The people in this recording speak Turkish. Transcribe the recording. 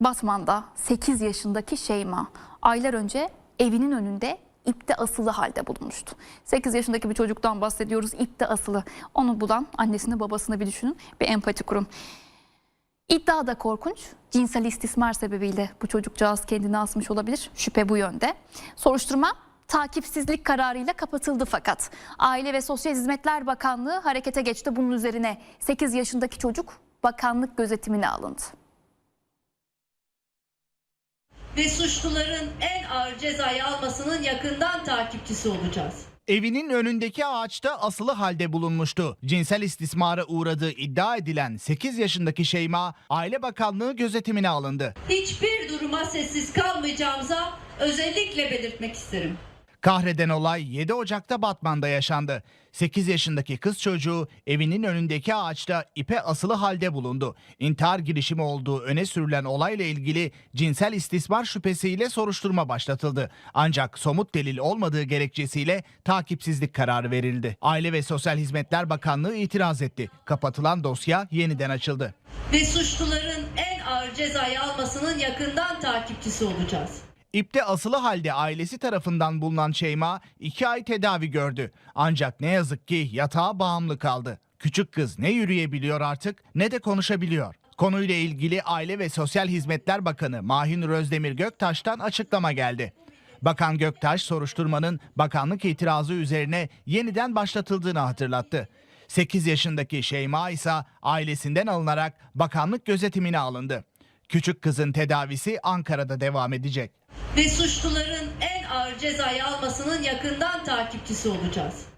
Batman'da 8 yaşındaki Şeyma aylar önce evinin önünde ipte asılı halde bulunmuştu. 8 yaşındaki bir çocuktan bahsediyoruz ipte asılı. Onu bulan annesini babasını bir düşünün bir empati kurun. İddia da korkunç. Cinsel istismar sebebiyle bu çocukcağız kendini asmış olabilir. Şüphe bu yönde. Soruşturma takipsizlik kararıyla kapatıldı fakat Aile ve Sosyal Hizmetler Bakanlığı harekete geçti. Bunun üzerine 8 yaşındaki çocuk bakanlık gözetimine alındı. Ve suçluların en ağır cezayı almasının yakından takipçisi olacağız. Evinin önündeki ağaçta asılı halde bulunmuştu. Cinsel istismara uğradığı iddia edilen 8 yaşındaki Şeyma, Aile Bakanlığı gözetimine alındı. Hiçbir duruma sessiz kalmayacağımıza özellikle belirtmek isterim. Kahreden olay 7 Ocak'ta Batman'da yaşandı. 8 yaşındaki kız çocuğu evinin önündeki ağaçta ipe asılı halde bulundu. İntihar girişimi olduğu öne sürülen olayla ilgili cinsel istismar şüphesiyle soruşturma başlatıldı. Ancak somut delil olmadığı gerekçesiyle takipsizlik kararı verildi. Aile ve Sosyal Hizmetler Bakanlığı itiraz etti. Kapatılan dosya yeniden açıldı. Ve suçluların en ağır cezayı almasının yakından takipçisi olacağız. İpte asılı halde ailesi tarafından bulunan Şeyma 2 ay tedavi gördü. Ancak ne yazık ki yatağa bağımlı kaldı. Küçük kız ne yürüyebiliyor artık ne de konuşabiliyor. Konuyla ilgili Aile ve Sosyal Hizmetler Bakanı Mahinur Özdemir Göktaş'tan açıklama geldi. Bakan Göktaş soruşturmanın bakanlık itirazı üzerine yeniden başlatıldığını hatırlattı. 8 yaşındaki Şeyma ise ailesinden alınarak bakanlık gözetimine alındı. Küçük kızın tedavisi Ankara'da devam edecek. Ve suçluların en ağır cezayı almasının yakından takipçisi olacağız.